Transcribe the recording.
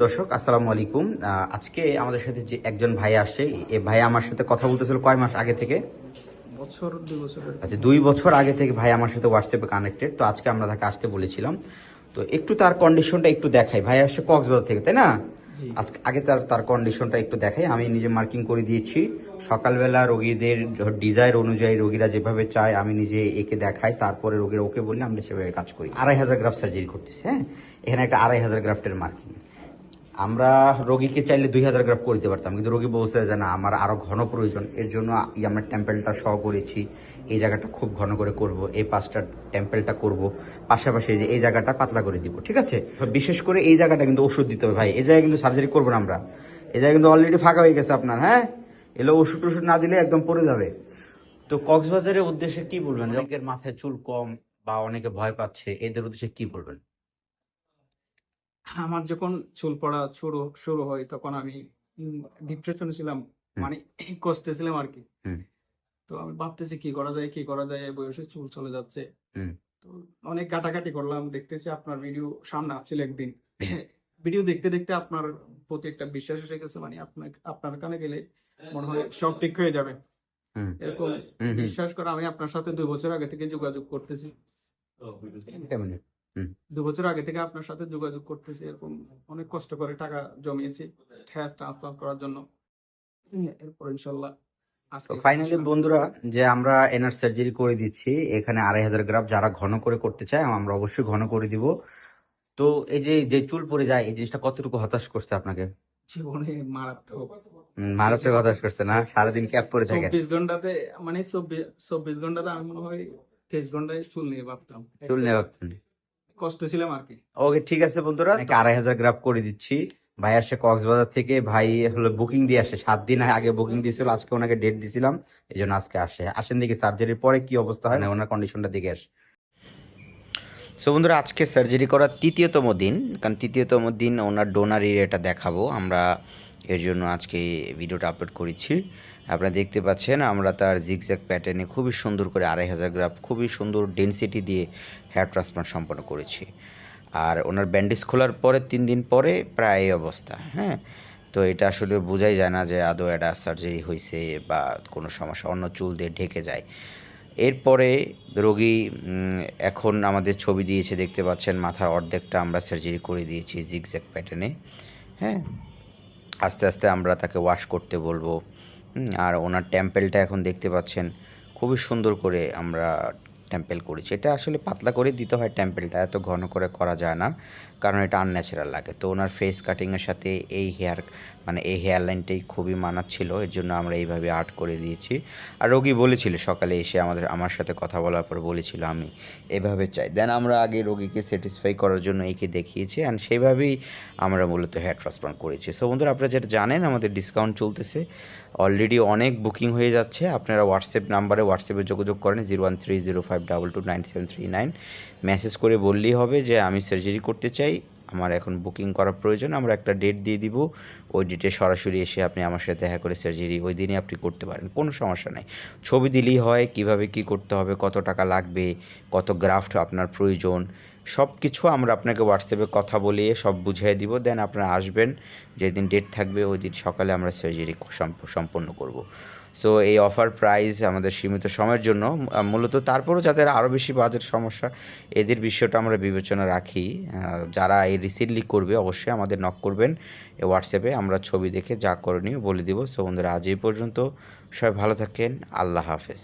দর্শক আসসালামু আলাইকুম। আজকে আমাদের সাথে যে একজন ভাই আসছে এই ভাই আমার সাথে কথা বলতেছিল কয় মাস আগে থেকে? বছর দুই বছরের আচ্ছা দুই বছর আগে থেকে ভাই আমার সাথে হোয়াটসঅ্যাপে কানেক্টেড তো আজকে আমরা তাকে আসতে বলেছিলাম। তো একটু তার কন্ডিশনটা একটু দেখাই। ভাই আসছে কক্সবাজার থেকে তাই না? আজকে আগে তার তার কন্ডিশনটা একটু দেখাই। আমি নিজে মার্কিং করে দিয়েছি। সকালবেলা রোগীদের ডিজাইর অনুযায়ী রোগীরা যেভাবে চায় আমি নিজে একে দেখাই তারপরে রোগীরা ওকে বললে আমরা সেভাবে কাজ করি। আড়াই হাজার গ্রাফ সার্জারি করতেছি হ্যাঁ? এখানে একটা আড়াই হাজার গ্রাফটের মার্কিং আমরা রোগীকে চাইলে দুই হাজার গ্রাফ করে দিতে পারতাম কিন্তু রোগী বলছে যে না আমার আরও ঘন প্রয়োজন এর জন্য আমরা টেম্পেলটা সহ করেছি। এই জায়গাটা খুব ঘন করে করব এই পাঁচটা টেম্পেলটা করব পাশাপাশি যে এই জায়গাটা পাতলা করে দিব ঠিক আছে? বিশেষ করে এই জায়গাটা কিন্তু ওষুধ দিতে হবে ভাই এই জায়গায় কিন্তু সার্জারি করব না আমরা। এই জায়গায় কিন্তু অলরেডি ফাঁকা হয়ে গেছে আপনার হ্যাঁ? এলো ওষুধ টষুধ না দিলে একদম পড়ে যাবে। তো কক্সবাজারের উদ্দেশ্যে কি বলবেন? অনেকের মাথায় চুল কম বা অনেকে ভয় পাচ্ছে এদের উদ্দেশ্যে কি বলবেন? আমার যখন চুল পড়া শুরু শুরু হয় তখন আমি ডিপ্রেশনে ছিলাম মানে কষ্টে ছিলাম আর কি। তো আমি ভাবতেছি কি করা যায় কি করা যায় বয়সে চুল চলে যাচ্ছে। তো অনেক কাটাকাটি করলাম দেখতেছি আপনার ভিডিও সামনে আসছিল একদিন। ভিডিও দেখতে দেখতে আপনার প্রতি একটা বিশ্বাস এসে গেছে মানে আপনার আপনার কানে গেলে মনে হয় সব ঠিক হয়ে যাবে। এরকম। বিশ্বাস করে আমি আপনার সাথে দুই বছর আগে থেকে যোগাযোগ করতেছি। দু বছর আগে থেকে আপনার সাথে যোগাযোগ করতেছি এরকম অনেক কষ্ট করে টাকা জমিয়েছি হ্যাশ ট্রান্সফার করার জন্য। এরপর ইনশাল্লাহ ফাইনালি বন্ধুরা যে আমরা এনার সার্জারি করে দিচ্ছি এখানে আড়াই হাজার গ্রাম যারা ঘন করে করতে চায় আমরা অবশ্যই ঘন করে দিব। তো এই যে যে চুল পড়ে যায় এই জিনিসটা কতটুকু হতাশ করছে আপনাকে? জীবনে মারাত্মক। মারাত্মক হতাশ করছে না? সারাদিন ক্যাপ পরে থাকে। চব্বিশ ঘন্টাতে মানে চব্বিশ চব্বিশ ঘন্টাতে আমি মনে হয় তেইশ ঘন্টায় চুল নিয়ে ভাবতাম। চুল নেওয়া কষ্ট ছিলাম আর কি। ওকে ঠিক আছে বন্ধুরা আড়াই হাজার গ্রাফ করে দিচ্ছি। ভাই আসছে কক্সবাজার থেকে ভাই হলো বুকিং দিয়ে আসে। সাত দিন আগে বুকিং দিয়েছিল আজকে ওনাকে ডেট দিছিলাম এই জন্য আজকে আসে। আসেন দেখি সার্জারির পরে কি অবস্থা হয় না ওনার কন্ডিশনটা দেখে আসে। সো বন্ধুরা আজকে সার্জারি করার তৃতীয়তম দিন কারণ তৃতীয়তম দিন ওনার ডোনার এরিয়াটা দেখাবো। আমরা এর জন্য আজকে ভিডিওটা আপলোড করেছি। আপনারা দেখতে পাচ্ছেন, আমরা তার জিগজ্যাগ প্যাটার্নে খুবই সুন্দর করে আড়াই হাজার গ্রাম খুবই সুন্দর ডেনসিটি দিয়ে হেয়ার ট্রান্সপ্লান্ট সম্পন্ন করেছি। আর ওনার ব্যান্ডেজ খোলার পরে, তিন দিন পরে প্রায় অবস্থা হ্যাঁ? তো এটা আসলে বোঝাই যায় না যে আদৌ একটা সার্জারি হয়েছে বা কোনো সমস্যা, অন্য চুল দিয়ে ঢেকে যায়। এরপরে রোগী এখন আমাদের ছবি দিয়েছে, দেখতে পাচ্ছেন, মাথার অর্ধেকটা আমরা সার্জারি করে দিয়েছি জিগজ্যাগ প্যাটার্নে হ্যাঁ? আস্তে আস্তে আমরা তাকে ওয়াশ করতে বলব। আর ওনার টেম্পেলটা এখন দেখতে পাচ্ছেন। খুবই সুন্দর করে আমরা টেম্পেল করেছি। এটা আসলে পাতলা করে দিতে হয় টেম্পেলটা এত ঘন করে করা যায় না, কারণ এটা আনন্যাচারাল লাগে। তো ওনার ফেস কাটিংয়ের সাথে এই হেয়ার মানে এই হেয়ার লাইনটাই খুবই মানাচ্ছিল, এর জন্য আমরা এইভাবে আর্ট করে দিয়েছি। আর রোগী বলেছিল, সকালে এসে আমাদের, আমার সাথে কথা বলার পর বলেছিল, আমি এভাবে চাই। দেন আমরা আগে রোগীকে স্যাটিসফাই করার জন্য একে দেখিয়েছি অ্যান্ড সেইভাবেই আমরা মূলত হেয়ার ট্রান্সপ্লান্ট করেছি। সো বন্ধুরা, আপনারা যেটা জানেন, আমাদের ডিসকাউন্ট চলতেছে। অলরেডি অনেক বুকিং হয়ে যাচ্ছে। আপনারা হোয়াটসঅ্যাপ নাম্বারে হোয়াটসঅ্যাপে যোগাযোগ করেন zero one three zero five double two nine seven three nine message করে বললেই হবে যে, আমি সার্জারি করতে চাই, আমার এখন বুকিং করা প্রয়োজন, আমরা একটা ডেট দিয়ে দিব। ওই ডেটে সরাসরি এসে আপনি আমার সাথে দেখা করে সার্জারি ওই দিনই আপনি করতে পারেন, কোনো সমস্যা নেই। ছবি দিলেই হয়, কীভাবে কি করতে হবে, কত টাকা লাগবে, কত গ্রাফট আপনার প্রয়োজন সব কিছু আমরা আপনাকে হোয়াটসঅ্যাপে কথা বলিয়ে সব বুঝিয়ে দিব। দেন আপনারা আসবেন, যেদিন ডেট থাকবে ওই দিন সকালে আমরা সার্জারি সম্পন্ন করব। সো এই অফার প্রাইস আমাদের সীমিত সময়ের জন্য মূলত তারপরও যাদের আরও বেশি বাজেট সমস্যা, এদের বিষয়টা আমরা বিবেচনা রাখি। যারা এই রিসেন্টলি করবে অবশ্যই আমাদের নক করবেন হোয়াটসঅ্যাপে আমরা ছবি দেখে যা করণীয় বলে দিব। সো বন্ধুরা, আজ এই পর্যন্ত। সবাই ভালো থাকেন, আল্লাহ হাফেজ।